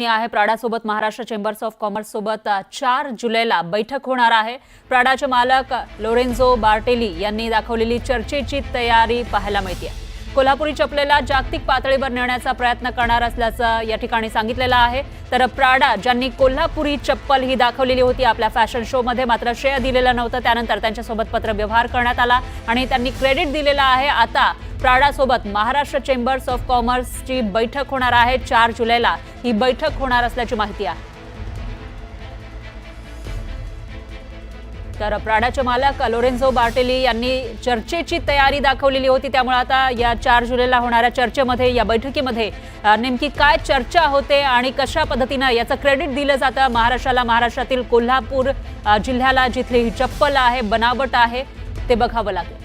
ही आहे प्राडासोबत Maharashtra chambers of commerce सोबत चार जुलैला बैठक होणार आहे. प्राडाचे मालक लोरेन्झो बार्टेली यांनी दाखवलेली चर्चेची तयारी पाहायला मिळते कोल्हापुरी चपलेला जागतिक पातळीवर नेण्याचा प्रयत्न करणार असल्याचं या ठिकाणी सांगितलेलं आहे. तर प्राडा ज्यांनी कोल्हापुरी चप्पल ही दाखवलेली होती आपल्या फॅशन शोमध्ये मात्र श्रेय दिलेलं नव्हतं. त्यानंतर त्यांच्यासोबत पत्रव्यवहार करण्यात आला आणि त्यांनी क्रेडिट दिलेलं आहे. आता प्राडासोबत महाराष्ट्र चेंबर्स ऑफ कॉमर्सची बैठक होणार आहे. चार जुलैला ही बैठक होणार असल्याची माहिती आहे. तर प्राडाचे मालक लोरेन्झो बार्टेली यांनी चर्चेची तयारी दाखवलेली होती. त्यामुळे आता या चार जुलैला होणाऱ्या चर्चेमध्ये या बैठकीमध्ये नेमकी काय चर्चा होते आणि कशा पद्धतीनं याचं क्रेडिट दिलं जातं? महाराष्ट्राला महाराष्ट्रातील कोल्हापूर जिल्ह्याला जिथली ही चप्पल आहे बनावट आहे ते बघावं लागेल.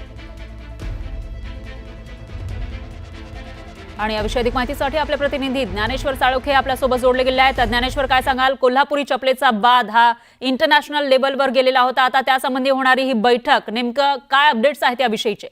आणि याविषयी अधिक माहितीसाठी आपले प्रतिनिधी ज्ञानेश्वर साळोखे आपल्यासोबत जोडले गेले आहेत. ज्ञानेश्वर काय सांगाल? कोल्हापुरी चपलेचा बाद हा इंटरनॅशनल लेवलवर गेलेला होता. आता त्यासंबंधी होणारी ही बैठक नेमकं काय अपडेट्स आहेत याविषयीचे?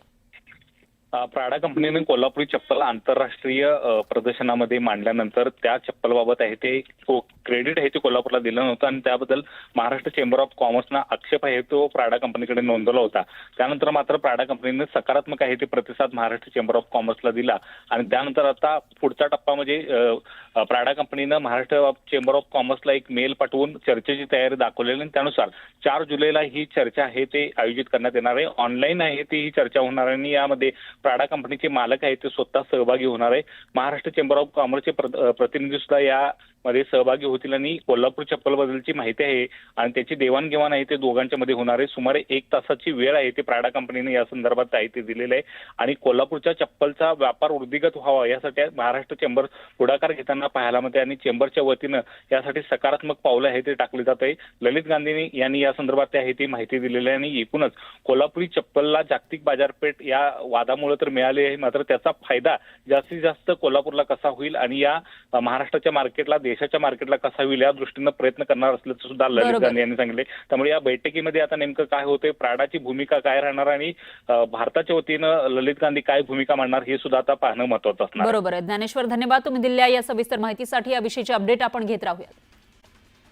प्राडा कंपनीने कोल्हापुरी चप्पल आंतरराष्ट्रीय प्रदर्शनामध्ये मांडल्यानंतर त्या चप्पलबाबत आहे ते क्रेडिट आहे ते कोल्हापूरला दिलं नव्हतं आणि त्याबद्दल महाराष्ट्र चेंबर ऑफ कॉमर्सना आक्षेप आहे तो प्राडा कंपनीकडे नोंदवला होता. त्यानंतर मात्र प्राडा कंपनीने सकारात्मक आहे ते प्रतिसाद महाराष्ट्र चेंबर ऑफ कॉमर्सला दिला. आणि त्यानंतर आता पुढचा टप्पा म्हणजे प्राडा कंपनीनं महाराष्ट्र चेंबर ऑफ कॉमर्सला एक मेल पाठवून चर्चेची तयारी दाखवलेली आणि त्यानुसार चार जुलैला ही चर्चा आहे ते आयोजित करण्यात येणार आहे. ऑनलाईन आहे ती ही चर्चा होणार आहे आणि यामध्ये प्राडा कंपनीचे मालक आहेत ते स्वतः सहभागी होणार आहे. महाराष्ट्र चेंबर ऑफ कॉमर्सचे प्र- प्रतिनिधी सुद्धा मध्ये सहभागी होतील आणि कोल्हापूर चप्पल बद्दलची माहिती आहे आणि त्याची देवाणघेवाण आहे ते दोघांच्या मध्ये होणार आहे. सुमारे एक तासाची वेळ आहे ते प्राडा कंपनीने या संदर्भात माहिती दिलेलं आहे. आणि कोल्हापूरच्या चप्पलचा व्यापार वृद्धिगत व्हावा यासाठी महाराष्ट्र चेंबर पुढाकार घेताना पाहायला मिळते आणि चेंबरच्या वतीनं यासाठी सकारात्मक पावलं आहे ते टाकली जात आहे. ललित गांधींनी यांनी या संदर्भात आहे ती माहिती दिलेली आहे आणि एकूणच कोल्हापुरी चप्पलला जागतिक बाजारपेठ या वादामुळे तर मिळाली आहे. मात्र त्याचा फायदा जास्तीत जास्त कोल्हापूरला कसा होईल आणि या महाराष्ट्राच्या मार्केटला देशाच्या मार्केटला कसा होईल या दृष्टीनं प्रयत्न करणार असल्याचं सुद्धा ललित. गांधी यांनी सांगितले त्यामुळे या बैठकीमध्ये आता नेमकं काय होतंय प्राडाची भूमिका काय राहणार आणि भारताच्या वतीनं ललित गांधी काय भूमिका मांडणार हे सुद्धा आता पाहणं महत्वाचं असणार. बरोबर आहे ज्ञानेश्वर धन्यवाद तुम्ही दिलेल्या या सविस्तर माहितीसाठी याविषयीचे अपडेट आपण घेत राहूया